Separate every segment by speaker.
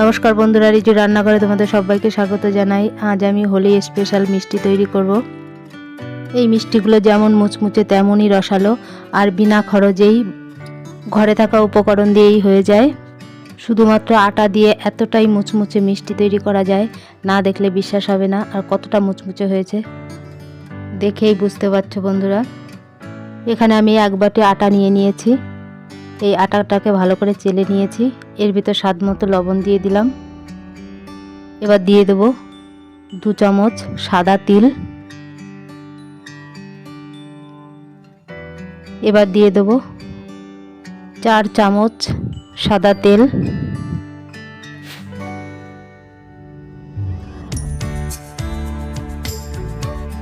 Speaker 1: নমস্কার বন্ধুরা, রিজু রান্নাঘরে তোমাদের সবাইকে স্বাগত জানাই। আজ আমি হোলি স্পেশাল মিষ্টি তৈরি করব। এই মিষ্টিগুলো যেমন মুচমুচে তেমনই রসালো, আর বিনা খরচেই ঘরে থাকা উপকরণ দিয়েই হয়ে যায়। শুধুমাত্র আটা দিয়ে এতটাই মুচমুচে মিষ্টি তৈরি করা যায়, না দেখলে বিশ্বাস হবে না আর কতটা মুচমুচে হয়েছে। দেখেই বুঝতে পারছ বন্ধুরা। এখানে আমি এক বাটি আটা নিয়ে নিয়েছি। এই আটাটাকে ভালো করে চেলে নিয়েছি। এর ভিতর স্বাদ মতো লবণ দিয়ে দিলাম। এবার দিয়ে দেব দু চামচ সাদা তিল। এবার দিয়ে দেব চার চামচ সাদা তেল।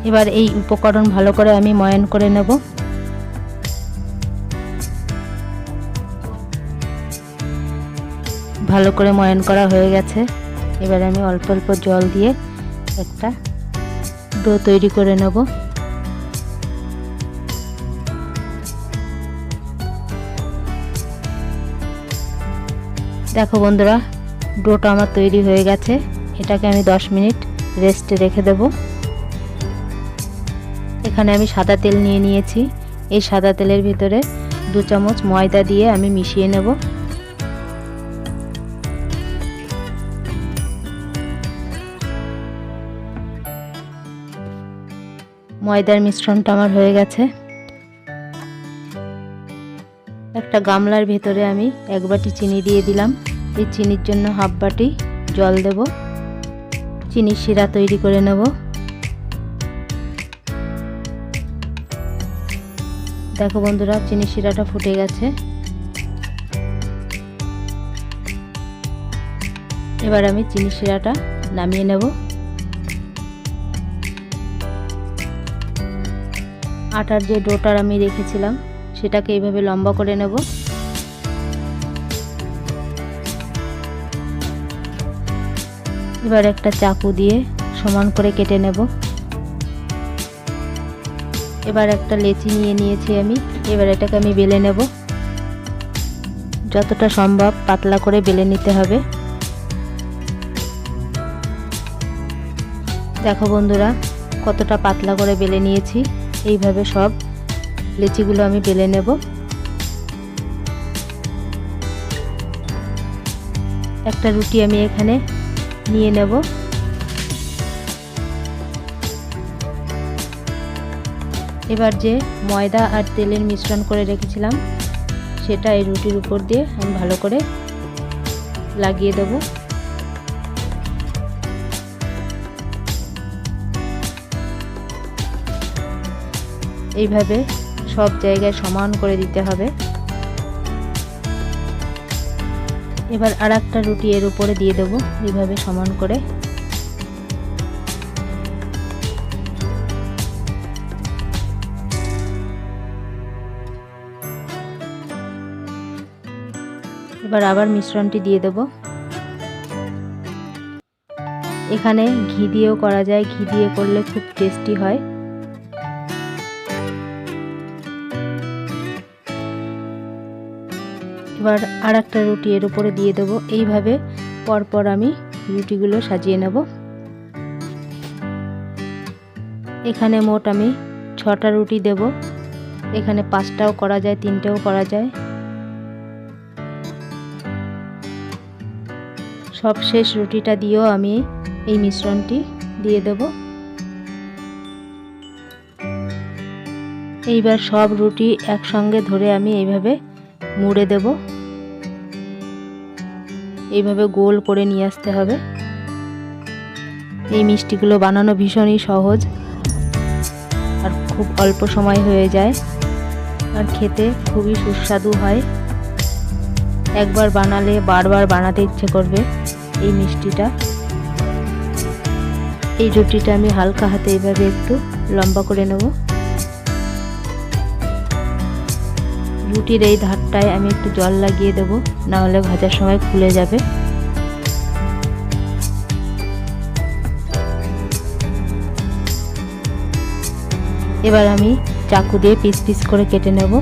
Speaker 1: এবার এই উপকরণ ভালো করে আমি ময়ান করে নেব। ভালো করে ময়ান করা হয়ে গেছে। এবার আমি অল্প অল্প জল দিয়ে একটা ডো তৈরি করে নেব। দেখো বন্ধুরা, ডোটা আমার তৈরি হয়ে গেছে। এটাকে আমি 10 মিনিট রেস্টে রেখে দেব। এখানে আমি সাদা তেল নিয়ে নিয়েছি। এই সাদা তেলের ভিতরে দু চামচ ময়দা দিয়ে আমি মিশিয়ে নেব। ময়দার মিশ্রণটা আমার হয়ে গেছে। একটা গামলার ভেতরে আমি এক বাটি চিনি দিয়ে দিলাম। এই চিনির জন্য হাফ বাটি জল দেব। চিনির শিরা তৈরি করে নেব। দেখো বন্ধুরা চিনি শিরাটা ফুটে গেছে। এবার আমি চিনি শিরাটা নামিয়ে নেব। আটার যে ডোটার আমি রেখেছিলাম, সেটাকে এইভাবে লম্বা করে নেব। এবার একটা চাকু দিয়ে সমান করে কেটে নেব। এবার একটা লেচি নিয়ে নিয়েছি আমি, এবার এটাকে আমি বেলে নেব। যতটা সম্ভব পাতলা করে বেলে নিতে হবে। দেখো বন্ধুরা, কতটা পাতলা করে বেলে নিয়েছি। এইভাবে সব লিচিগুলো আমি বেলে নেব। একটা রুটি আমি এখানে নিয়ে নেব। এবার যে ময়দা আর তেলের মিশ্রণ করে রেখেছিলাম, সেটা এই রুটির উপর দিয়ে আমি ভালো করে লাগিয়ে দেবো। এইভাবে সব জায়গায় সমান করে দিতে হবে। এবার আর একটা রুটি এর উপরে দিয়ে দেবো, এইভাবে সমান করে। এবার আবার মিশ্রণটি দিয়ে দেব। এখানে ঘি দিয়েও করা যায়, ঘি দিয়ে করলে খুব টেস্টি হয়। এবার আর একটা রুটি এর উপরে দিয়ে দেবো। এইভাবে পরপর আমি রুটিগুলো সাজিয়ে নেব। এখানে মোট আমি ছটা রুটি দেব। এখানে পাঁচটাও করা যায়, তিনটেও করা যায়। সব শেষ রুটিটা দিয়েও আমি এই মিশ্রণটি দিয়ে দেব। এইবার সব রুটি একসঙ্গে ধরে আমি এইভাবে মুড়ে দেব। এইভাবে গোল করে নিয়ে আসতে হবে। এই মিষ্টিগুলো বানানো ভীষণই সহজ আর খুব অল্প সময় হয়ে যায় আর খেতে খুবই সুস্বাদু হয়। একবার বানালে বারবার বানাতে ইচ্ছে করবে এই মিষ্টিটা। এই রুটিটা আমি হালকা হাতে এইভাবে একটু লম্বা করে নেব। রুটির এই ধারটায় আমি একটু জল লাগিয়ে দেব না হলে ভাজার সময় খুলে যাবে। এবার আমি চাকু দিয়ে পিস পিস করে কেটে নেব।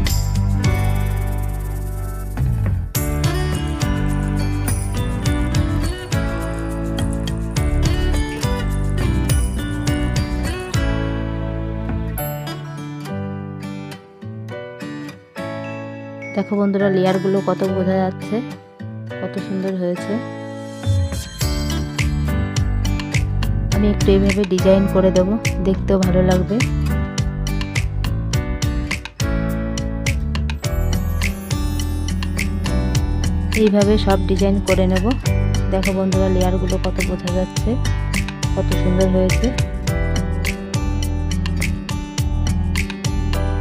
Speaker 1: দেখো বন্ধুরা, লেয়ারগুলো কত বোঝা যাচ্ছে, কত সুন্দর হয়েছে। আমি একটু এইভাবে ডিজাইন করে দেব, দেখতেও ভালো লাগবে। এইভাবে সব ডিজাইন করে নেব। দেখো বন্ধুরা, লেয়ারগুলো কত বোঝা যাচ্ছে, কত সুন্দর হয়েছে।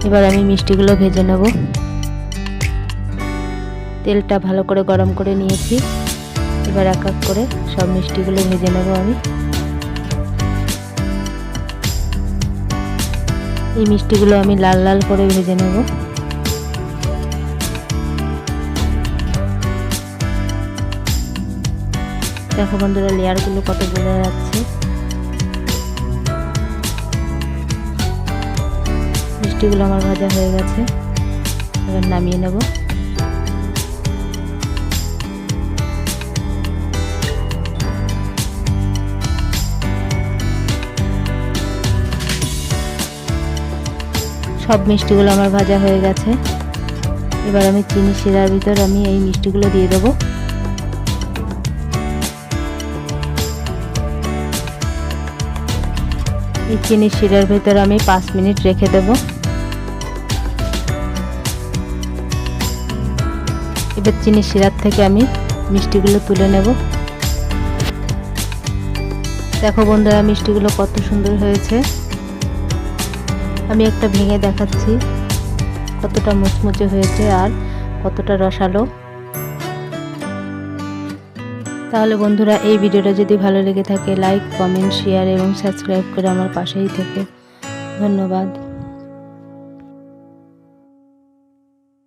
Speaker 1: এবার আমি মিষ্টিগুলো ভেজে নেব। তেলটা ভালো করে গরম করে নিয়েছি। এবার এক এক করে সব মিষ্টিগুলো ভেজে নেব আমি। এই মিষ্টিগুলো আমি লাল লাল করে ভেজে নেব। দেখো বন্ধুরা, লেয়ারগুলো কত বোঝা যাচ্ছে। মিষ্টিগুলো আমার ভাজা হয়ে গেছে। এবার নামিয়ে নেব। সব মিষ্টিগুলো আমার ভাজা হয়ে গেছে। এবার আমি চিনি শিরার ভিতর আমি এই মিষ্টিগুলো দিয়ে দেবো। এই চিনি শিরার ভিতর আমি পাঁচ মিনিট রেখে দেব। এবার চিনি শিরার থেকে আমি মিষ্টিগুলো তুলে নেব। দেখো বন্ধুরা, মিষ্টিগুলো কত সুন্দর হয়েছে। আমি একটা ভেঙে দেখাচ্ছি। কতটা মুচমুচে হয়েছে আর কতটা রসালো। তাহলে বন্ধুরা, এই ভিডিওটা যদি ভালো লেগে থাকে লাইক কমেন্ট শেয়ার এবং সাবস্ক্রাইব করে আমার পাশেই থেকে। ধন্যবাদ।